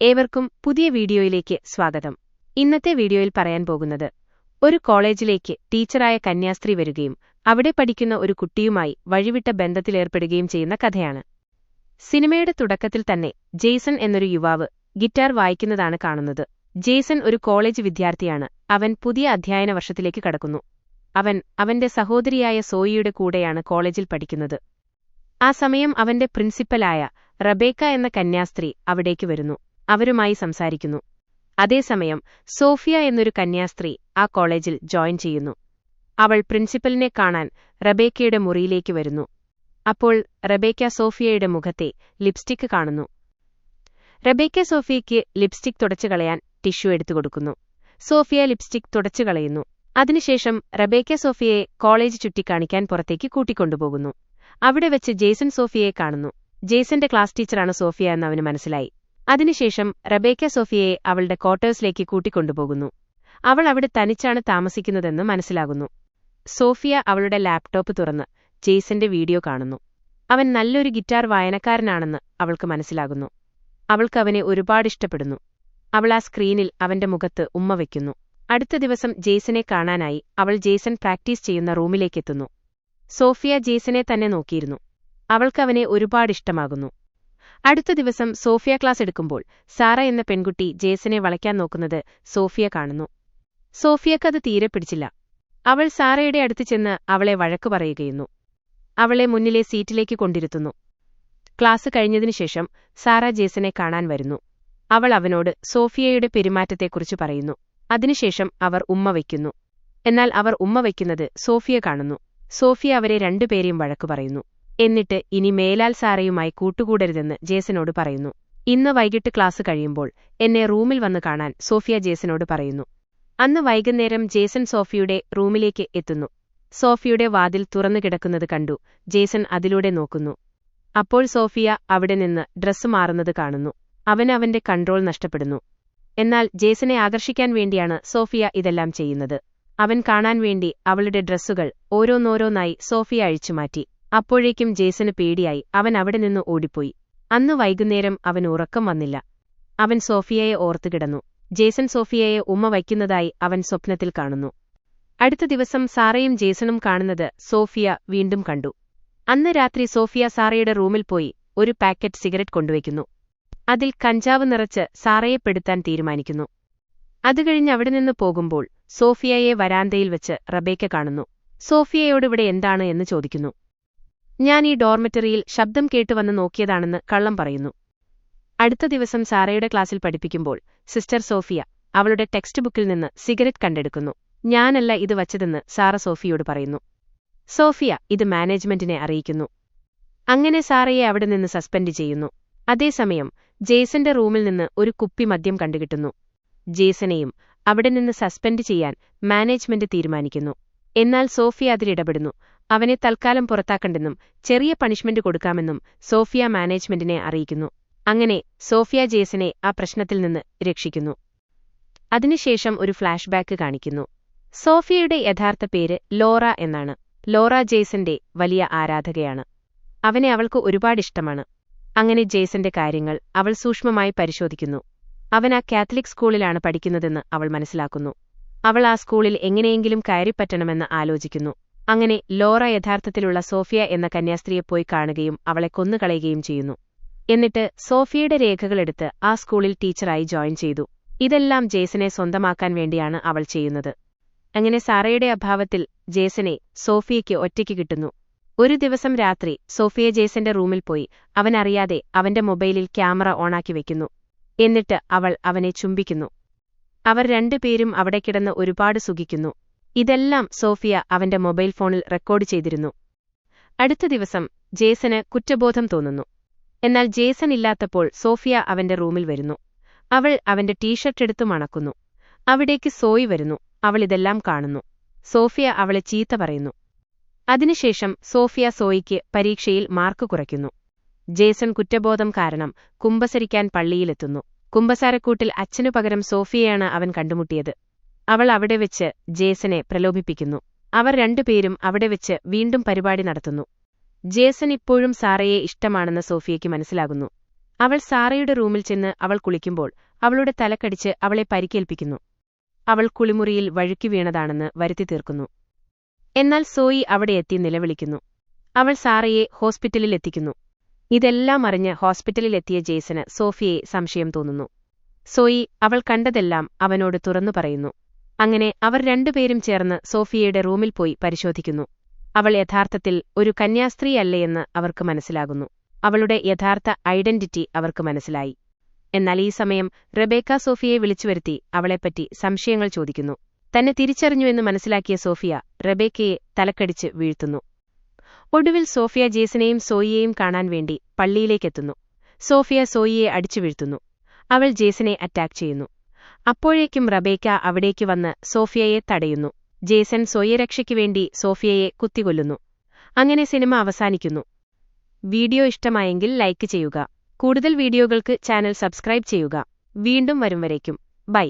ഏവർക്കും പുതിയ വീഡിയോയിലേക്ക് സ്വാഗതം. ഇന്നത്തെ വീഡിയോയിൽ പറയാൻ പോകുന്നത് ഒരു കോളേജിലേക്ക് ടീച്ചറായ കന്യാസ്ത്രീ വരികയും അവിടെ പഠിക്കുന്ന ഒരു കുട്ടിയുമായി വഴിവിട്ട ബന്ധത്തിലേർപ്പെടുകയും ചെയ്യുന്ന കഥയാണ്. സിനിമയുടെ തുടക്കത്തിൽ തന്നെ ജെയ്സൺ എന്നൊരു യുവാവ് ഗിറ്റാർ വായിക്കുന്നതാണ് കാണുന്നത്. ജെയ്സൺ ഒരു കോളേജ് വിദ്യാർത്ഥിയാണ്. അവൻ പുതിയ അധ്യയന വർഷത്തിലേക്ക് കടക്കുന്നു. അവൻ അവന്റെ സഹോദരിയായ സോയിയുടെ കൂടെയാണ് കോളേജിൽ പഠിക്കുന്നത്. ആ സമയം അവന്റെ പ്രിൻസിപ്പലായ റബേക്ക എന്ന കന്യാസ്ത്രീ അവിടേക്ക് വരുന്നു. അവരുമായി സംസാരിക്കുന്നു. അതേസമയം സോഫിയ എന്നൊരു കന്യാസ്ത്രീ ആ കോളേജിൽ ജോയിൻ ചെയ്യുന്നു. അവൾ പ്രിൻസിപ്പലിനെ കാണാൻ റബേക്കയുടെ മുറിയിലേക്ക് വരുന്നു. അപ്പോൾ റബേക്ക സോഫിയയുടെ മുഖത്തെ ലിപ്സ്റ്റിക് കാണുന്നു. റബേക്ക സോഫിയയ്ക്ക് ലിപ്സ്റ്റിക് തുടച്ചു കളയാൻ ടിഷ്യൂ എടുത്തു കൊടുക്കുന്നു. സോഫിയ ലിപ്സ്റ്റിക് തുടച്ചു കളയുന്നു. അതിനുശേഷം റബേക്ക സോഫിയയെ കോളേജ് ചുറ്റിക്കാണിക്കാൻ പുറത്തേക്ക് കൂട്ടിക്കൊണ്ടുപോകുന്നു. അവിടെ വെച്ച് ജേസൺ സോഫിയയെ കാണുന്നു. ജേസന്റെ ക്ലാസ് ടീച്ചറാണ് സോഫിയ എന്നവന് മനസ്സിലായി. അതിനുശേഷം റബേക്ക സോഫിയയെ അവളുടെ ക്വാർട്ടേഴ്സിലേക്ക് കൂട്ടിക്കൊണ്ടുപോകുന്നു. അവൾ അവിടെ തനിച്ചാണ് താമസിക്കുന്നതെന്ന് മനസ്സിലാകുന്നു. സോഫിയ അവളുടെ ലാപ്ടോപ്പ് തുറന്ന് ജെയ്സന്റെ വീഡിയോ കാണുന്നു. അവൻ നല്ലൊരു ഗിറ്റാർ വായനക്കാരനാണെന്ന് അവൾക്ക് മനസ്സിലാകുന്നു. അവൾക്ക് അവനെ ഒരുപാട് ഇഷ്ടപ്പെടുന്നു. അവൾ ആ സ്ക്രീനിൽ അവന്റെ മുഖത്ത് ഉമ്മ വയ്ക്കുന്നു അടുത്ത ദിവസം ജെയ്സനെ കാണാനായി അവൾ ജെയ്സൺ പ്രാക്ടീസ് ചെയ്യുന്ന റൂമിലേക്കെത്തുന്നു. സോഫിയ ജെയ്സനെ തന്നെ നോക്കിയിരുന്നു. അവൾക്കവനെ ഒരുപാട് ഇഷ്ടമാകുന്നു. അടുത്ത ദിവസം സോഫിയ ക്ലാസ് എടുക്കുമ്പോൾ സാറ എന്ന പെൺകുട്ടി ജേസനെ വളയ്ക്കാൻ നോക്കുന്നത് സോഫിയ കാണുന്നു. സോഫിയക്കത് തീരെ പിടിച്ചില്ല. അവൾ സാറയുടെ അടുത്ത് ചെന്ന് അവളെ വഴക്കു പറയുകയുന്നു. അവളെ മുന്നിലെ സീറ്റിലേക്ക് കൊണ്ടിരുത്തുന്നു. ക്ലാസ് കഴിഞ്ഞതിനുശേഷം സാറ ജേസനെ കാണാൻ വരുന്നു. അവൾ അവനോട് സോഫിയയുടെ പെരുമാറ്റത്തെക്കുറിച്ച് പറയുന്നു. അതിനുശേഷം അവർ ഉമ്മ വയ്ക്കുന്നു. എന്നാൽ അവർ ഉമ്മ വയ്ക്കുന്നത് സോഫിയ കാണുന്നു. സോഫിയ അവരെ രണ്ടുപേരെയും വഴക്കു പറയുന്നു. എന്നിട്ട് ഇനി മേലാൽ സാറയുമായി കൂട്ടുകൂടരുതെന്ന് ജേസനോട് പറയുന്നു. ഇന്ന് വൈകിട്ട് ക്ലാസ് കഴിയുമ്പോൾ എന്നെ റൂമിൽ വന്ന് കാണാൻ സോഫിയ ജേസനോട് പറയുന്നു. അന്ന് വൈകുന്നേരം ജേസൻ സോഫിയുടെ റൂമിലേക്ക് എത്തുന്നു. സോഫിയുടെ വാതിൽ തുറന്നു കിടക്കുന്നത് കണ്ടു ജേസൻ അതിലൂടെ നോക്കുന്നു. അപ്പോൾ സോഫിയ അവിടെ നിന്ന് ഡ്രസ്സ് മാറുന്നത് കാണുന്നു. അവൻ അവന്റെ കൺട്രോൾ നഷ്ടപ്പെടുന്നു. എന്നാൽ ജേസനെ ആകർഷിക്കാൻ വേണ്ടിയാണ് സോഫിയ ഇതെല്ലാം ചെയ്യുന്നത്. അവൻ കാണാൻ വേണ്ടി അവളുടെ ഡ്രസ്സുകൾ ഓരോന്നോരോന്നായി സോഫിയ അഴിച്ചുമാറ്റി അപ്പോഴേക്കും ജേസന് പേടിയായി. അവൻ അവിടെ നിന്ന് ഓടിപ്പോയി. അന്ന് വൈകുന്നേരം അവൻ ഉറക്കം വന്നില്ല. അവൻ സോഫിയയെ ഓർത്തുകിടന്നു ജേസൻ സോഫിയയെ ഉമ്മ വയ്ക്കുന്നതായി അവൻ സ്വപ്നത്തിൽ കാണുന്നു. അടുത്ത ദിവസം സാറയും ജേസണും കാണുന്നത് സോഫിയ വീണ്ടും കണ്ടു. അന്ന് രാത്രി സോഫിയ സാറയുടെ റൂമിൽ പോയി ഒരു പാക്കറ്റ് സിഗരറ്റ് കൊണ്ടുവയ്ക്കുന്നു. അതിൽ കഞ്ചാവ് നിറച്ച് സാറയെ പെടുത്താൻ തീരുമാനിക്കുന്നു. അതുകഴിഞ്ഞ് അവിടെ നിന്ന് പോകുമ്പോൾ സോഫിയയെ വരാന്തയിൽ വെച്ച് റബേക്ക കാണുന്നു. സോഫിയയോടിവിടെ എന്താണ് എന്ന് ചോദിക്കുന്നു. ഞാൻ ഈ ഡോർമെറ്ററിയിൽ ശബ്ദം കേട്ടുവന്ന് നോക്കിയതാണെന്ന് കള്ളം പറയുന്നു. അടുത്ത ദിവസം സാറയുടെ ക്ലാസ്സിൽ പഠിപ്പിക്കുമ്പോൾ സിസ്റ്റർ സോഫിയ അവളുടെ ടെക്സ്റ്റ് ബുക്കിൽ നിന്ന് സിഗരറ്റ് കണ്ടെടുക്കുന്നു. ഞാനല്ല ഇത് വച്ചതെന്ന് സാറ സോഫിയോട് പറയുന്നു. സോഫിയ ഇത് മാനേജ്മെന്റിനെ അറിയിക്കുന്നു. അങ്ങനെ സാറയെ അവിടെ നിന്ന് സസ്പെൻഡ് ചെയ്യുന്നു. അതേസമയം ജേസന്റെ റൂമിൽ നിന്ന് ഒരു കുപ്പി മദ്യം കണ്ടുകിട്ടുന്നു. ജേസനെയും അവിടെ നിന്ന് സസ്പെൻഡ് ചെയ്യാൻ മാനേജ്മെന്റ് തീരുമാനിക്കുന്നു. എന്നാൽ സോഫിയ അതിലിടപെടുന്നു അവനെ തൽക്കാലം പുറത്താക്കണ്ടെന്നും ചെറിയ പണിഷ്മെന്റ് കൊടുക്കാമെന്നും സോഫിയ മാനേജ്മെന്റിനെ അറിയിക്കുന്നു. അങ്ങനെ സോഫിയ ജേസനെ ആ പ്രശ്നത്തിൽ നിന്ന് രക്ഷിക്കുന്നു. അതിനുശേഷം ഒരു ഫ്ളാഷ് ബാക്ക് കാണിക്കുന്നു. സോഫിയയുടെ യഥാർത്ഥ പേര് ലോറ എന്നാണ്. ലോറ ജേസന്റെ വലിയ ആരാധകയാണ്. അവനെ അവൾക്ക് ഒരുപാട് ഇഷ്ടമാണ്. അങ്ങനെ ജേസന്റെ കാര്യങ്ങൾ അവൾ സൂക്ഷ്മമായി പരിശോധിക്കുന്നു. അവൻ ആ കാത്തലിക് സ്കൂളിലാണ് പഠിക്കുന്നതെന്ന് അവൾ മനസ്സിലാക്കുന്നു. അവൾ ആ സ്കൂളിൽ എങ്ങനെയെങ്കിലും കയറിപ്പറ്റണമെന്ന് ആലോചിക്കുന്നു. അങ്ങനെ ലോറ യഥാർത്ഥത്തിലുള്ള സോഫിയ എന്ന കന്യാസ്ത്രീയെ പോയി കാണുകയും അവളെ കൊന്നുകളയുകയും ചെയ്യുന്നു. എന്നിട്ട് സോഫിയയുടെ രേഖകളെടുത്ത് ആ സ്കൂളിൽ ടീച്ചറായി ജോയിൻ ചെയ്തു. ഇതെല്ലാം ജേസനെ സ്വന്തമാക്കാൻ വേണ്ടിയാണ് അവൾ ചെയ്യുന്നത്. അങ്ങനെ സാറയുടെ അഭാവത്തിൽ ജേസനെ സോഫിയയ്ക്ക് ഒറ്റയ്ക്ക് കിട്ടുന്നു. ഒരു ദിവസം രാത്രി സോഫിയ ജേസന്റെ റൂമിൽ പോയി അവനറിയാതെ അവന്റെ മൊബൈലിൽ ക്യാമറ ഓണാക്കി വെക്കുന്നു. എന്നിട്ട് അവൾ അവനെ ചുംബിക്കുന്നു. അവർ രണ്ടുപേരും അവിടെ കിടന്ന് ഒരുപാട് സുഖിക്കുന്നു. ഇതെല്ലാം സോഫിയ അവന്റെ മൊബൈൽ ഫോണിൽ റെക്കോർഡ് ചെയ്തിരുന്നു. അടുത്ത ദിവസം ജേസന് കുറ്റബോധം തോന്നുന്നു. എന്നാൽ ജേസൻ ഇല്ലാത്തപ്പോൾ സോഫിയ അവന്റെ റൂമിൽ വരുന്നു. അവൾ അവന്റെ ടീഷർട്ട് എടുത്തു മണക്കുന്നു. അവിടേക്ക് സോയി വരുന്നു. അവൾ ഇതെല്ലാം കാണുന്നു. സോഫിയ അവളെ ചീത്ത പറയുന്നു. അതിനുശേഷം സോഫിയ സോയിക്ക് പരീക്ഷയിൽ മാർക്ക് കുറയ്ക്കുന്നു. ജേസൺ കുറ്റബോധം കാരണം കുമ്പസരിക്കാൻ പള്ളിയിലെത്തുന്നു. കുമ്പസാരക്കൂട്ടിൽ അച്ഛനു പകരം സോഫിയയാണ് അവൻ കണ്ടുമുട്ടിയത്. അവൾ അവിടെ വെച്ച് ജേസനെ പ്രലോഭിപ്പിക്കുന്നു. അവർ രണ്ടുപേരും അവിടെ വെച്ച് വീണ്ടും പരിപാടി നടത്തുന്നു. ജേസൺ ഇപ്പോഴും സാറയെ ഇഷ്ടമാണെന്ന് സോഫിയയ്ക്ക് മനസ്സിലാകുന്നു. അവൾ സാറയുടെ റൂമിൽ ചെന്ന് അവൾ കുളിക്കുമ്പോൾ അവളുടെ തലക്കടിച്ച് അവളെ പരിക്കേൽപ്പിക്കുന്നു. അവൾ കുളിമുറിയിൽ വഴുക്കി വീണതാണെന്ന് വരുത്തി തീർക്കുന്നു. എന്നാൽ സോയി അവിടെ എത്തി നിലവിളിക്കുന്നു. അവൾ സാറയെ ഹോസ്പിറ്റലിൽ എത്തിക്കുന്നു. ഇതെല്ലാം അറിഞ്ഞ് ഹോസ്പിറ്റലിലെത്തിയ ജേസന് സോഫിയെ സംശയം തോന്നുന്നു. സോയി അവൾ കണ്ടതെല്ലാം അവനോട് തുറന്നു പറയുന്നു. അങ്ങനെ അവർ രണ്ടുപേരും ചേർന്ന് സോഫിയയുടെ റൂമിൽ പോയി പരിശോധിക്കുന്നു. അവൾ യഥാർത്ഥത്തിൽ ഒരു കന്യാസ്ത്രീയല്ലയെന്ന് അവർക്ക് മനസ്സിലാകുന്നു. അവളുടെ യഥാർത്ഥ ഐഡന്റിറ്റി അവർക്ക് മനസ്സിലായി. എന്നാൽ ഈ സമയം റെബേക്ക സോഫിയയെ വിളിച്ചുവരുത്തി അവളെപ്പറ്റി സംശയങ്ങൾ ചോദിക്കുന്നു. തന്നെ തിരിച്ചറിഞ്ഞുവെന്ന് മനസ്സിലാക്കിയ സോഫിയ റെബേക്കയെ തലക്കടിച്ച് വീഴ്ത്തുന്നു. ഒടുവിൽ സോഫിയ ജേസനെയും സോയിയെയും കാണാൻ വേണ്ടി പള്ളിയിലേക്കെത്തുന്നു. സോഫിയ സോയിയെ അടിച്ചു വീഴ്ത്തുന്നു. അവൾ ജേസനെ അറ്റാക്ക് ചെയ്യുന്നു. അപ്പോഴേക്കും റബേക്ക അവിടേക്ക് വന്ന് സോഫിയയെ തടയുന്നു. ജേസൻ സ്വയരക്ഷയ്ക്കു വേണ്ടി സോഫിയയെ കുത്തികൊല്ലുന്നു അങ്ങനെ സിനിമ അവസാനിക്കുന്നു. വീഡിയോ ഇഷ്ടമായെങ്കിൽ ലൈക്ക് ചെയ്യുക. കൂടുതൽ വീഡിയോകൾക്ക് ചാനൽ സബ്സ്ക്രൈബ് ചെയ്യുക. വീണ്ടും വരും വരേക്കും. ബൈ.